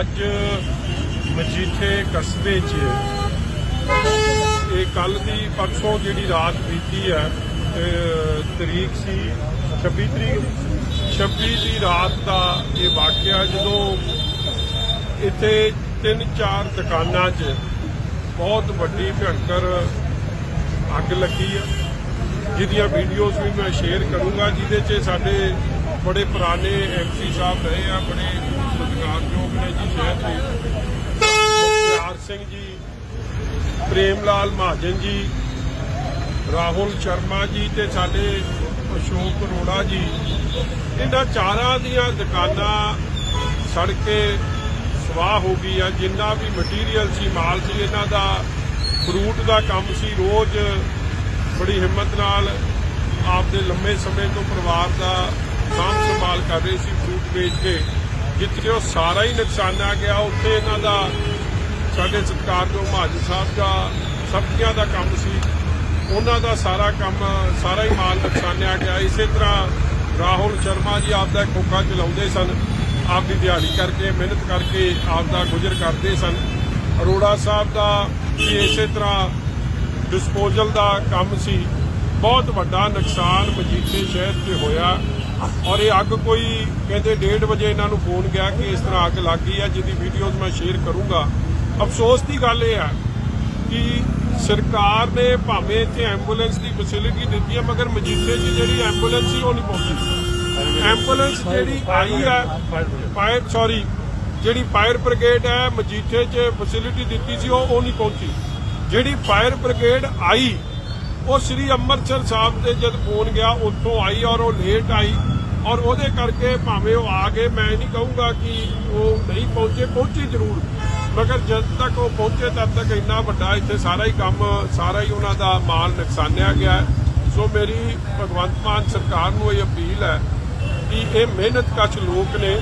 ਅੱਜ ਮਜੀਠੇ ਕਸਬੇ 'ਚ ਇਹ ਕੱਲ ਦੀ ਪਰਸੋਂ ਜਿਹੜੀ ਰਾਤ ਬੀਤੀ ਹੈ ਤਰੀਕ ਸੀ 26 ਤਰੀਕ। 26 ਦੀ ਰਾਤ ਦਾ ਇਹ ਵਾਕਿਆ ਜਦੋਂ ਇੱਥੇ ਤਿੰਨ ਚਾਰ ਦੁਕਾਨਾਂ 'ਚ ਬਹੁਤ ਵੱਡੀ ਭਿਅੰਕਰ ਅੱਗ ਲੱਗੀ ਹੈ ਜਿਹਦੀਆਂ ਵੀਡੀਓਜ਼ ਵੀ ਮੈਂ ਸ਼ੇਅਰ ਕਰੂੰਗਾ, ਜਿਹਦੇ 'ਚ ਸਾਡੇ ਬੜੇ ਪੁਰਾਣੇ ਐਮਸੀ ਸਾਹਿਬ ਰਹੇ ਆ, ਬੜੇ ਸਤਿਕਾਰਯੋਗ ਸਿੰਘ ਜੀ ਪ੍ਰੇਮ ਲਾਲ ਮਹਾਜਨ ਜੀ, ਰਾਹੁਲ ਸ਼ਰਮਾ ਜੀ ਤੇ ਸਾਡੇ ਅਸ਼ੋਕ ਅਰੋੜਾ ਜੀ। ਇਹਨਾਂ ਚਾਰਾਂ ਦੀਆਂ ਦੁਕਾਨਾਂ ਸੜ ਕੇ ਸਵਾਹ ਹੋ ਗਈ ਆ ਜਿੰਨਾ ਵੀ ਮਟੀਰੀਅਲ ਸੀ, ਮਾਲ ਸੀ, ਇਹਨਾਂ ਦਾ ਫਰੂਟ ਦਾ ਕੰਮ ਸੀ। ਰੋਜ਼ ਬੜੀ ਹਿੰਮਤ ਨਾਲ ਆਪਦੇ ਲੰਮੇ ਸਮੇਂ ਤੋਂ ਪਰਿਵਾਰ ਦਾ ਸਾਂਭ ਸੰਭਾਲ ਕਰ ਰਹੇ ਸੀ ਫਰੂਟ ਵੇਚ ਕੇ। ਜਿੱਥੇ ਉਹ ਸਾਰਾ ਹੀ ਨੁਕਸਾਨਿਆ ਗਿਆ। ਉੱਥੇ ਇਹਨਾਂ ਦਾ ਸਾਡੇ ਸਤਿਕਾਰਯੋਗ ਮਹਾਜਨ ਸਾਹਿਬ ਦਾ ਸਬਜ਼ੀਆਂ ਦਾ ਕੰਮ ਸੀ। ਉਹਨਾਂ ਦਾ ਸਾਰਾ ਕੰਮ, ਸਾਰਾ ਹੀ ਮਾਲ ਨੁਕਸਾਨਿਆ ਗਿਆ। ਇਸੇ ਤਰ੍ਹਾਂ ਰਾਹੁਲ ਸ਼ਰਮਾ ਜੀ ਆਪਦਾ ਖੋਖਾ ਚਲਾਉਂਦੇ ਸਨ, ਆਪਦੀ ਦਿਹਾੜੀ ਕਰਕੇ, ਮਿਹਨਤ ਕਰਕੇ ਆਪਦਾ ਗੁਜ਼ਰ ਕਰਦੇ ਸਨ। ਅਰੋੜਾ ਸਾਹਿਬ ਦਾ ਵੀ ਇਸੇ ਤਰ੍ਹਾਂ ਡਿਸਪੋਜ਼ਲ ਦਾ ਕੰਮ ਸੀ। ਬਹੁਤ ਵੱਡਾ ਨੁਕਸਾਨ ਮਜੀਠੇ ਸ਼ਹਿਰ 'ਤੇ ਹੋਇਆ। ਔਰ ਇਹ ਅੱਗ ਕੋਈ ਕਹਿੰਦੇ 1:30 ਵਜੇ ਇਹਨਾਂ ਨੂੰ ਫੋਨ ਗਿਆ ਕਿ ਇਸ ਤਰ੍ਹਾਂ ਅੱਗ ਲੱਗ ਗਈ ਹੈ, ਜਿਹਦੀ ਵੀਡੀਓਜ਼ ਮੈਂ ਸ਼ੇਅਰ ਕਰੂੰਗਾ। ਅਫਸੋਸ ਦੀ ਗੱਲ ਇਹ ਹੈ ਕਿ ਸਰਕਾਰ ਨੇ ਭਾਵੇਂ ਇੱਥੇ ਐਂਬੂਲੈਂਸ ਦੀ ਫੈਸਿਲਿਟੀ ਦਿੱਤੀ ਹੈ, ਮਗਰ ਮਜੀਠੇ 'ਚ ਜਿਹੜੀ ਐਂਬੂਲੈਂਸ ਸੀ, ਉਹ ਨਹੀਂ ਪਹੁੰਚੀ। ਐਂਬੂਲੈਂਸ ਜਿਹੜੀ ਆਈ ਹੈ ਫਾਇਰ ਸੌਰੀ ਜਿਹੜੀ ਫਾਇਰ ਬ੍ਰਿਗੇਡ ਹੈ, ਮਜੀਠੇ 'ਚ ਫੈਸਿਲਿਟੀ ਦਿੱਤੀ ਸੀ, ਉਹ ਉਹ ਨਹੀਂ ਪਹੁੰਚੀ। ਜਿਹੜੀ ਫਾਇਰ ਬ੍ਰਿਗੇਡ ਆਈ ਉਹ ਸ੍ਰੀ ਅੰਮ੍ਰਿਤਸਰ ਸਾਹਿਬ ਦੇ ਜਦ ਫੋਨ ਗਿਆ, ਉੱਥੋਂ ਆਈ ਔਰ ਉਹ ਲੇਟ ਆਈ ਔਰ ਉਹਦੇ ਕਰਕੇ ਭਾਵੇਂ ਉਹ ਆ ਗਏ, ਮੈਂ ਨਹੀਂ ਕਹੂੰਗਾ ਕਿ ਉਹ ਨਹੀਂ ਪਹੁੰਚੇ ਪਹੁੰਚੇ ਜ਼ਰੂਰ। ਮਗਰ ਜਦ ਤੱਕ ਉਹ ਪਹੁੰਚੇ, ਤਦ ਤੱਕ ਇੰਨਾ ਵੱਡਾ ਇੱਥੇ ਸਾਰਾ ਹੀ ਕੰਮ, ਸਾਰਾ ਹੀ ਉਹਨਾਂ ਦਾ ਮਾਲ ਨੁਕਸਾਨਿਆ ਗਿਆ ਸੋ ਮੇਰੀ ਭਗਵੰਤ ਮਾਨ ਸਰਕਾਰ ਨੂੰ ਇਹ ਅਪੀਲ ਹੈ ਕਿ ਇਹ ਮਿਹਨਤ ਕਸ਼ ਲੋਕ ਨੇ,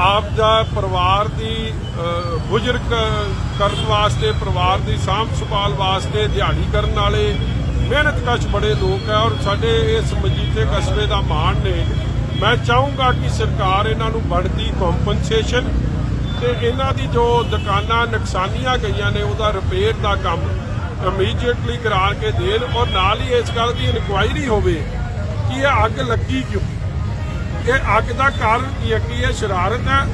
ਆਪ ਦਾ ਪਰਿਵਾਰ ਦੀ ਗੁਜ਼ਰ ਕਰਨ ਵਾਸਤੇ, ਪਰਿਵਾਰ ਦੀ ਸਾਂਭ ਸੰਭਾਲ ਵਾਸਤੇ, ਦਿਹਾੜੀ ਕਰਨ ਵਾਲੇ ਮਿਹਨਤ ਕਸ਼ ਬੜੇ ਲੋਕ ਹੈ ਔਰ ਸਾਡੇ ਇਸ ਮਜੀਠੇ ਕਸਬੇ ਦਾ ਮਾਣ ਨੇ। ਮੈਂ ਚਾਹੂੰਗਾ ਕਿ ਸਰਕਾਰ ਇਹਨਾਂ ਨੂੰ ਬਣਦੀ ਕੰਪਨਸੇਸ਼ਨ ਤੇ ਇਹਨਾਂ ਦੀ ਜੋ ਦੁਕਾਨਾਂ ਨੁਕਸਾਨੀਆਂ ਗਈਆਂ ਨੇ, ਉਹਦਾ ਰਿਪੇਅਰ ਦਾ ਕੰਮ ਇਮੀਡੀਏਟਲੀ ਕਰਾ ਕੇ ਦੇਣ ਔਰ ਨਾਲ ਹੀ ਇਸ ਗੱਲ ਦੀ ਇਨਕੁਆਇਰੀ ਹੋਵੇ ਕਿ ਇਹ ਅੱਗ ਲੱਗੀ ਕਿਉਂ? ਇਹ ਅੱਗ ਦਾ ਕਾਰਨ ਕੀ ਹੈ? ਕੀ ਇਹ ਸ਼ਰਾਰਤ ਹੈ?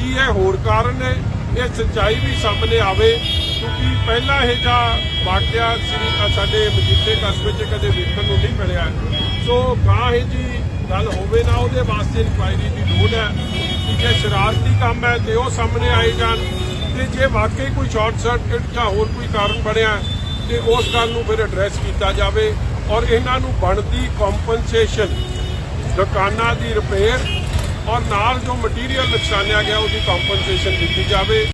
ਕੀ ਇਹ ਹੋਰ ਕਾਰਨ ਹੈ ਇਹ ਸੱਚਾਈ ਵੀ ਸਾਹਮਣੇ ਆਵੇ ਕਿਉਂਕਿ ਪਹਿਲਾਂ ਇਹ ਜਿਹਾ ਵਾਕਿਆ ਸ੍ਰੀ ਅ, ਸਾਡੇ ਮਜੀਠੇ ਕਸਬੇ 'ਚ ਕਦੇ ਵੇਖਣ ਨੂੰ ਨਹੀਂ ਮਿਲਿਆ। ਸੋ ਗਾਂ ਇਹ ਜੀ ਗੱਲ ਹੋਵੇ ਨਾ ਉਹਦੇ ਵਾਸਤੇ ਇਨਕੁਆਇਰੀ ਦੀ ਲੋੜ ਹੈ। ਕਿ ਜੇ ਸ਼ਰਾਰਤੀ ਕੰਮ ਹੈ ਤੇ ਉਹ ਸਾਹਮਣੇ ਆਏ ਜਾਣ ਤੇ ਜੇ ਵਾਕਈ ਕੋਈ ਸ਼ਾਰਟ ਸਰਕਟ ਜਾਂ ਹੋਰ ਕੋਈ ਕਾਰਨ ਬਣਿਆ ਤੇ ਉਸ ਗੱਲ ਨੂੰ ਫਿਰ ਐਡਰੈਸ ਕੀਤਾ ਜਾਵੇ ਔਰ ਇਹਨਾਂ ਨੂੰ ਬਣਦੀ ਕੰਪਨਸੇਸ਼ਨ ਦੁਕਾਨਾਂ ਦੀ ਰਿਪੇਅਰ ਔਰ ਨਾਲ ਜੋ ਮਟੀਰੀਅਲ ਨੁਕਸਾਨਿਆ ਗਿਆ ਉਹਦੀ ਕੰਪਨਸੇਸ਼ਨ ਦਿੱਤੀ ਜਾਵੇ।